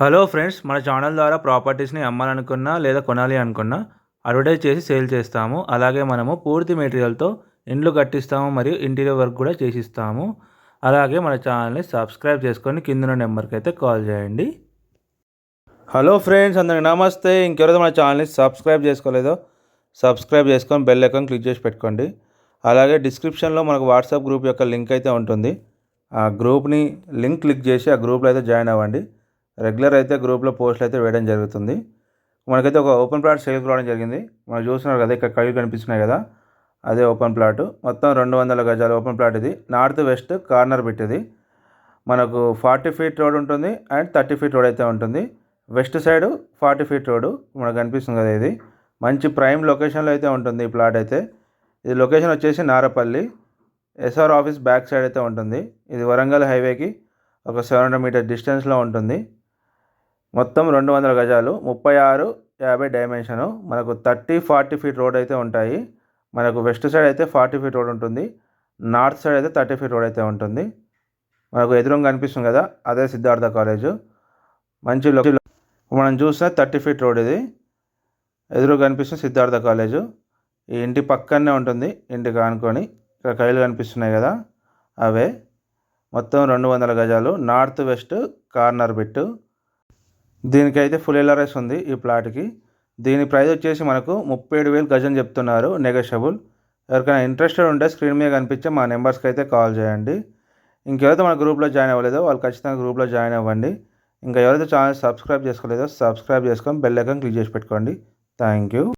Hello friends మన channel ద్వారా ప్రాపర్టీస్ని అమ్మాలనుకున్నా లేదా కొనాలి అనుకున్నా అడ్వర్టైజ్ చేసి సేల్ చేస్తాము. అలాగే మనము పూర్తి మెటీరియల్తో ఇండ్లు కట్టిస్తాము మరియు ఇంటీరియర్ వర్క్ కూడా చేసిస్తాము. అలాగే మన ఛానల్ని సబ్స్క్రైబ్ చేసుకొని కింద నెంబర్కి అయితే కాల్ చేయండి. హలో ఫ్రెండ్స్ అందరికి నమస్తే. ఇంకెవరైతే మన ఛానల్ని సబ్స్క్రైబ్ చేసుకోలేదో సబ్స్క్రైబ్ చేసుకొని బెల్ ఐకాన్ క్లిక్ చేసి పెట్టుకోండి. అలాగే డిస్క్రిప్షన్లో మనకు వాట్సాప్ గ్రూప్ యొక్క లింక్ అయితే ఉంటుంది. ఆ గ్రూప్ని లింక్ క్లిక్ చేసి ఆ గ్రూప్లో అయితే జాయిన్ అవ్వండి. రెగ్యులర్ అయితే గ్రూప్లో పోస్టులు అయితే వేయడం జరుగుతుంది. మనకైతే ఒక ఓపెన్ ప్లాట్ సేల్కి రావడం జరిగింది. మనం చూస్తున్నారు కదా ఇక్కడ కళ్ళు కనిపిస్తున్నాయి కదా అదే ఓపెన్ ప్లాట్. మొత్తం రెండు వందల గజాల ఓపెన్ ప్లాట్ ఇది. నార్త్ వెస్ట్ కార్నర్ పెట్టింది. మనకు ఫార్టీ ఫీట్ రోడ్ ఉంటుంది అండ్ థర్టీ ఫీట్ రోడ్ అయితే ఉంటుంది. West side forty feet road మనకు కనిపిస్తుంది కదా ఇది. మంచి ప్రైమ్ లొకేషన్లో అయితే ఉంటుంది ఈ ప్లాట్ అయితే. ఇది లొకేషన్ వచ్చేసి Narapally. SR office back side అయితే ఉంటుంది. ఇది వరంగల్ హైవేకి ఒక సెవెన్ హండ్రెడ్ మీటర్ డిస్టెన్స్లో ఉంటుంది. మొత్తం రెండు వందల గజాలు ముప్పై ఆరు యాభై డైమెన్షను మనకు థర్టీ ఫార్టీ ఫీట్ రోడ్ అయితే ఉంటాయి. మనకు వెస్ట్ సైడ్ అయితే ఫార్టీ ఫీట్ రోడ్ ఉంటుంది. నార్త్ సైడ్ అయితే థర్టీ ఫీట్ రోడ్ అయితే ఉంటుంది. మనకు ఎదురుగా కనిపిస్తుంది కదా అదే సిద్ధార్థ కాలేజు. మంచి మనం చూసిన థర్టీ ఫీట్ రోడ్ ఇది. ఎదురు కనిపిస్తుంది సిద్ధార్థ కాలేజు. ఈ ఇంటి పక్కనే ఉంటుంది ఇంటికి ఆనుకొని ఇక్కడ కైలు కనిపిస్తున్నాయి కదా అవే. మొత్తం రెండు వందల గజాలు నార్త్ వెస్ట్ కార్నర్ బిట్టు. దీనికైతే ఫుల్ ఎల్ఆర్ఎస్ ఉంది ఈ ప్లాట్కి దీని ప్రైస్ వచ్చేసి మనకు ముప్పై ఏడు వేలు గజం చెప్తున్నారు నెగోషియబుల్ ఎవరికైనా ఇంట్రెస్టెడ్ ఉంటే స్క్రీన్ మీద కనిపించే మా నెంబర్స్కి అయితే కాల్ చేయండి. ఇంకెవరైతే మన గ్రూప్లో జాయిన్ అవ్వలేదో వాళ్ళు ఖచ్చితంగా గ్రూప్లో జాయిన్ అవ్వండి. ఇంకా ఎవరైతే ఛానల్ సబ్స్క్రైబ్ చేసుకోలేదో సబ్స్క్రైబ్ చేసుకొని బెల్ ఐకాన్ క్లిక్ చేసి పెట్టుకోండి. Thank you